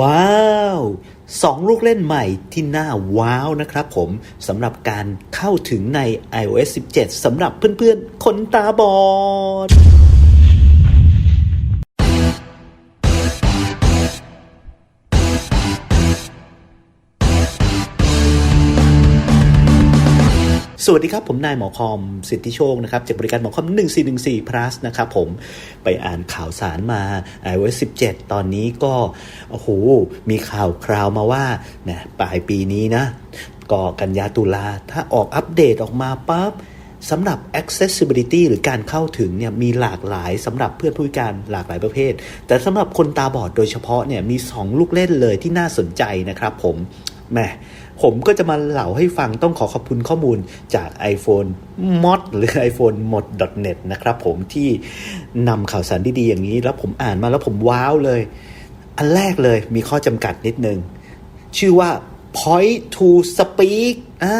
ว้าวสองลูกเล่นใหม่ที่น่าว้าวนะครับผมสำหรับการเข้าถึงใน iOS 17สำหรับเพื่อนๆ คนตาบอด สวัสดีครับ ผมนายหมอคอมสิทธิโชคนะครับจากบริการหมอคอม 1414 plus นะครับผมไปอ่านข่าวสารมา iOS 17 ตอนนี้ก็ โอ้โห มีข่าวคราวมาว่านะปลายปีนี้นะ ก็กันยาตุลา ถ้าออกอัปเดตออกมาปั๊บสำหรับ accessibility หรือการเข้าถึงเนี่ยมีหลากหลายสำหรับเพื่อนผู้พิการหลากหลายประเภท แต่สำหรับคนตาบอดโดยเฉพาะเนี่ยมี 2 ลูกเล่นเลยที่น่าสนใจนะครับผม แหมผมก็จะมาเล่าให้ฟังต้องขอขอบคุณข้อมูลจาก iPhone mod หรือ iPhone mod net นะครับผมที่นำข่าวสารดีๆอย่างนี้ แล้วผมอ่านมาแล้วผมว้าวเลย อันแรกเลยมีข้อจำกัดนิดนึง ชื่อว่า point to speak อ่า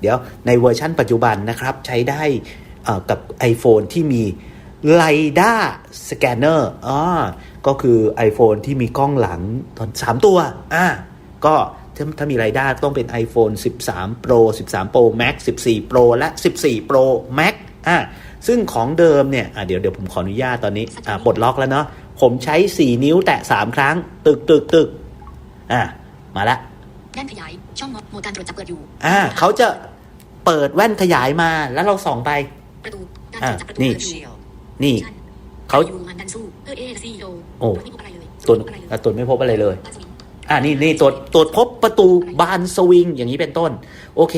เดี๋ยวในเวอร์ชั่นปัจจุบันนะครับ ใช้ได้อ่อกับ iPhone ที่มี LiDAR Scanner อ่าก็คือ iPhone ที่มีกล้องหลังตอน3ตัวอ่าก็ ถ้าถ้ามี LiDAR ต้องเป็น iPhone 13 Pro 13 Pro Max 14 Pro และ 14 Pro Max อ่าซึ่งของเดิมเนี่ยอ่าเดี๋ยวเดี๋ยวผมขออนุญาตตอนนี้อ่าปลดล็อกแล้วเนาะผมใช้ 4 นิ้วแตะ 3 ครั้ง ตึกตึกตึกอ่ามาละแว่นขยายช่องโหมดการตรวจจับเปิดอยู่อ่าเขาจะเปิดแว่นขยายมาแล้วเราส่องไปประตูการอะตรวจจับประตูนี่เปิดอยู่นี่ชั้นเขาอยู่มันดันสู้เออเอซีโอโอ้ไม่พบอะไรเลยตรวจไม่พบอะไรเลยอะตรวจไม่พบอะไรเลยบ้านสวิง อ่านี่นี่ตรวจตรวจพบประตูบานสวิงอย่างนี้เป็นต้น โอเค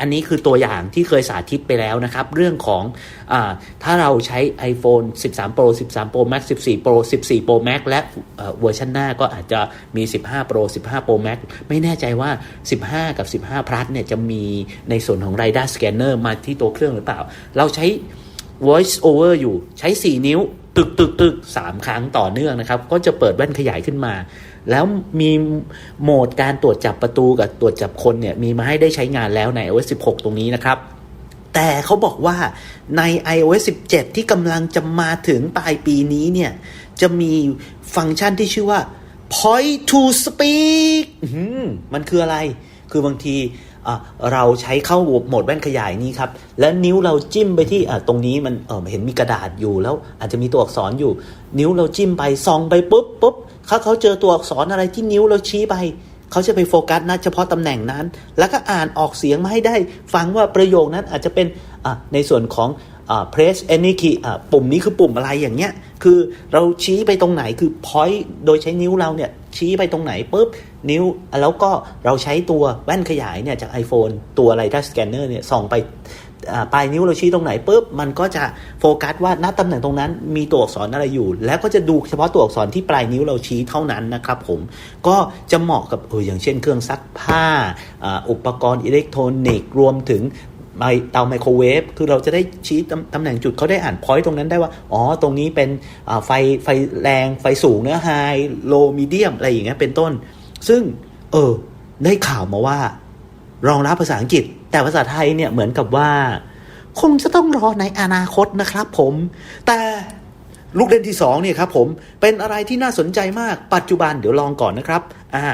อันนี้คือตัวอย่างที่เคยสาธิตไปแล้วนะครับ เรื่องของอถ้าเราใช้ iPhone 13 Pro 13 Pro Max 14 Pro 14 Pro Max และเอ่อเวอร์ชันหน้าก็อาจจะมี 15 Pro 15 Pro Max ไม่แน่ใจว่า 15 กับ 15 Plus เนี่ยจะมีในส่วนของ LiDAR Scanner มาที่ตัวเครื่องหรือเปล่า เราใช้ voice over อยู่ใช้ 4 นิ้ว ตึกตึกตึกสามครั้งต่อเนื่องนะครับ ก็จะเปิดแว่นขยายขึ้นมา แล้วมีโหมดการตรวจจับประตูกับตรวจจับคนเนี่ยมีมาให้ได้ใช้งานแล้วใน iOS 16 ตรงนี้นะครับ แต่เขาบอกว่าใน iOS 17 ที่กำลังจะมาถึงปลายปีนี้เนี่ยจะมีฟังก์ชันที่ชื่อว่า point to speak มันคืออะไร คือบางที เราใช้เข้าโหมดแว่นขยายนี้ครับ แล้วนิ้วเราจิ้มไปที่ตรงนี้มันเเห็นมีกระดาษอยู่แล้วอาจจะมีตัวอักษรอยู่ นิ้วเราจิ้มไปส่องไปปุ๊บปุ๊บเขาเขาเจอตัวอักษรอะไรที่นิ้วเราชี้ไปเขาจะไปโฟกัสนะเฉพาะตำแหน่งนั้น แล้วก็อ่านออกเสียงมาให้ได้ ฟังว่าประโยคนั้นอาจจะเป็นในส่วนของอ่า press any key ปุ่มนี้คือปุ่มอะไรอย่างเงี้ย คือเราชี้ไปตรงไหนคือ point โดยใช้นิ้วเราเนี่ยชี้ไปตรงไหนปุ๊บ นิ้ว แล้วก็เราใช้ตัวแว่นขยายเนี่ยจาก iPhone ตัว LiDAR Scanner เนี่ยส่องไปปลายนิ้วเราชี้ตรงไหนปุ๊บมันก็จะโฟกัสว่าณตำแหน่งตรงนั้น มีตัวอักษรอะไรอยู่ แล้วก็จะดูเฉพาะตัวอักษรที่ปลายนิ้วเราชี้เท่านั้นนะครับผมก็จะเหมาะกับเอออย่างเช่นเครื่องซักผ้าอ,อุปกรณ์อิเล็กทรอนิกส์รวมถึงเตาไมโครเวฟ คือเราจะได้ชี้ตำตำแหน่งจุดเขาได้อ่านพอยต์ตรงนั้นได้ว่า อ๋อ ตรงนี้เป็นไฟไฟแรง ไฟสูงเนื้อไฮโลมีเดียม อะไรอย่างเงี้ย เป็นต้น ซึ่งเออได้ข่าวมาว่า รองรับภาษาอังกฤษ แต่ภาษาไทยเนี่ยเหมือนกับว่า คงจะต้องรอในอนาคตนะครับผม แต่ลูกเล่นที่สองเนี่ยครับผมเป็นอะไรที่น่าสนใจมากปัจจุบันเดี๋ยวลองก่อนนะครับอ่า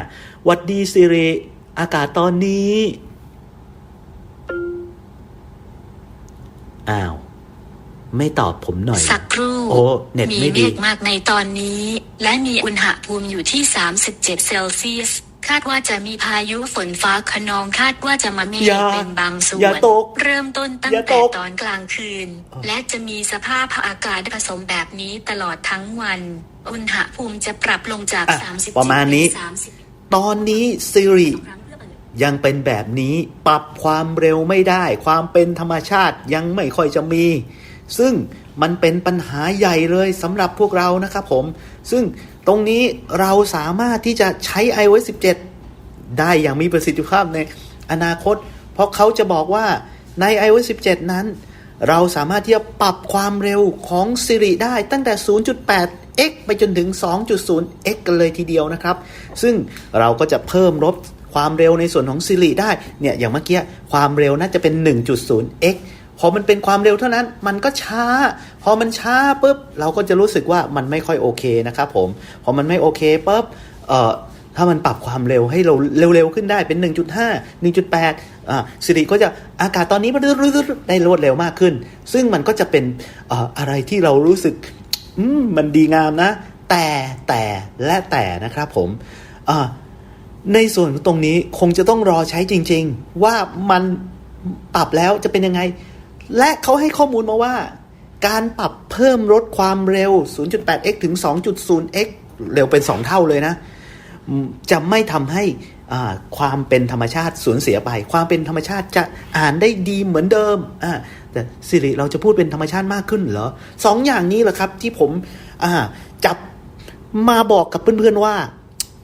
วัดดีซิริอากาศตอนนี้อ้าว ไม่ตอบผมหน่อย สักครู่โอ้เน็ตมีไม่เมดีฆมากในตอนนี้ และมีอุณหภูมิอยู่ที่ 37 เซลเซียส คาดว่าจะมีพายุฝนฟ้าขนองคาดว่าจะมาเมฆอย่าเป็นบางส่วอย่านตกเริ่มต้นตั้องย่าตแต่กตอนกลางคืนอ๋อและจะมีสภาพอากาศผสมแบบนี้ตลอดทั้งวัน อุณหภูมิจะปรับลงจากอะ30ประมาณนี้ ตอนนี้ซิริครั้งเพื่อเปิดยังเป็นแบบนี้ปรับความเร็วไม่ได้ ความเป็นธรรมชาติยังไม่ค่อยจะมี ซึ่งมันเป็นปัญหาใหญ่เลยสำหรับพวกเรานะครับผม ซึ่งตรงนี้เราสามารถที่จะใช้ iOS 17 ได้อย่างมีประสิทธิภาพในอนาคต เพราะเขาจะบอกว่าใน iOS 17 นั้น เราสามารถที่จะปรับความเร็วของ Siri ได้ตั้งแต่ 0.8x ไปจนถึง 2.0x กันเลยทีเดียวนะครับ ซึ่งเราก็จะเพิ่มลดความเร็วในส่วนของ Siri ได้ เนี่ย อย่างเมื่อกี้ ความเร็วน่าจะเป็น 1.0x พอมันเป็นความเร็วเท่านั้นมันก็ช้า พอมันช้าปุ๊บเราก็จะรู้สึกว่ามันไม่ค่อยโอเคนะครับผม พอมันไม่โอเคปุ๊บเอ่อถ้ามันปรับความเร็วให้เราเร็วๆขึ้นได้เป็น 1.5 1.8อ่าสิริก็จะอากาศตอนนี้มันได้รวดเร็วมากขึ้น ซึ่งมันก็จะเป็นเอ่ออะไรที่เรารู้สึกอืมมันดีงามนะ แต่แต่และแต่นะครับผมในส่วนตรงนี้คงจะต้องรอใช้จริง ๆ ว่ามันปรับแล้วจะเป็นยังไง และเขาให้ข้อมูลมาว่า การปรับเพิ่มลดความเร็ว 0.8x ถึง 2.0x เร็วเป็น 2 เท่าเลยนะ จะไม่ทำให้ความเป็นธรรมชาติสูญเสียไป ความเป็นธรรมชาติจะอ่านได้ดีเหมือนเดิมแต่สิริเราจะพูดเป็นธรรมชาติมากขึ้นเหรอสองอย่างนี้แหละครับที่ผมจับมาบอกกับเพื่อนๆว่า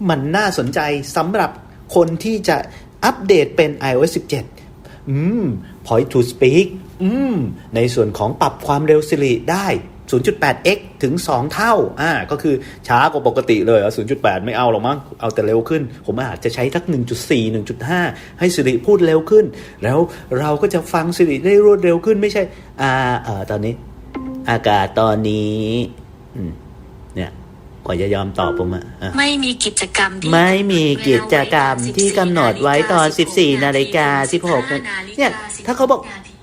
มันน่าสนใจสำหรับคนที่จะอัปเดตเป็น iOS 17 อืม point to speak อืมในส่วนของปรับความเร็วสิริได้ 0.8x ถึง 2 เท่า อ่า ก็คือช้ากว่าปกติเลยอะ0.8 ไม่เอาหรอกมั้ง เอาแต่เร็วขึ้น ผมอาจจะใช้ทัก 1.4 1.5 ให้สิริพูดเร็วขึ้น แล้วเราก็จะฟังสิริได้รวดเร็วขึ้นไม่ใช่ อ่าเอ่อตอนนี้ อากาศตอนนี้อืมเนี่ยก ว่าจะยอมตอบผมอะอะไม่มีกิจกรรมที่ไม่มีกิจกรรมที่กำหนดไว้ตอน 14นาฬิกา16นาฬิกาเนี่ยถ้าเขาบอก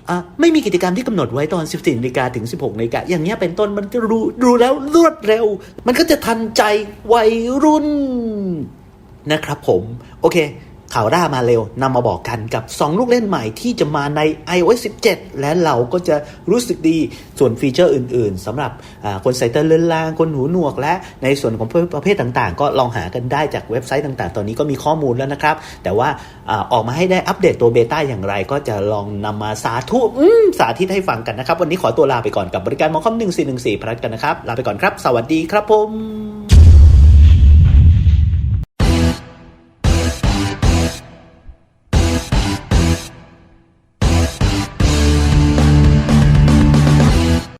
อะไม่มีกิจกรรมที่กำหนดไว้ตอน 14นาฬิกาถึง 16นาฬิกาอย่างเงี้ยเป็นต้นมันจะรู้รู้แล้วรวดเร็ว มันก็จะทันใจวัยรุ่นนะครับผม โอเค ข่าวร่ามาเร็วนำมาบอกกันกับ 2 ลูกเล่นใหม่ที่จะมาใน iOS 17 และเราก็จะรู้สึกดีส่วนฟีเจอร์อื่นๆสำหรับคนใส่ตาเลือนลาง คนหูหนวก และในส่วนของประเภทต่างๆ ก็ลองหากันได้จากเว็บไซต์ต่างๆ ตอนนี้ก็มีข้อมูลแล้วนะครับ แต่ว่าออกมาให้ได้อัปเดตตัวเบต้าอย่างไร ก็จะลองนำมาสาธุสาธิตให้ฟังกันนะครับ วันนี้ขอตัวลาไปก่อนกับบริการมอคอม1414พรัดกันนะครับลาไปก่อนครับ สวัสดีครับผม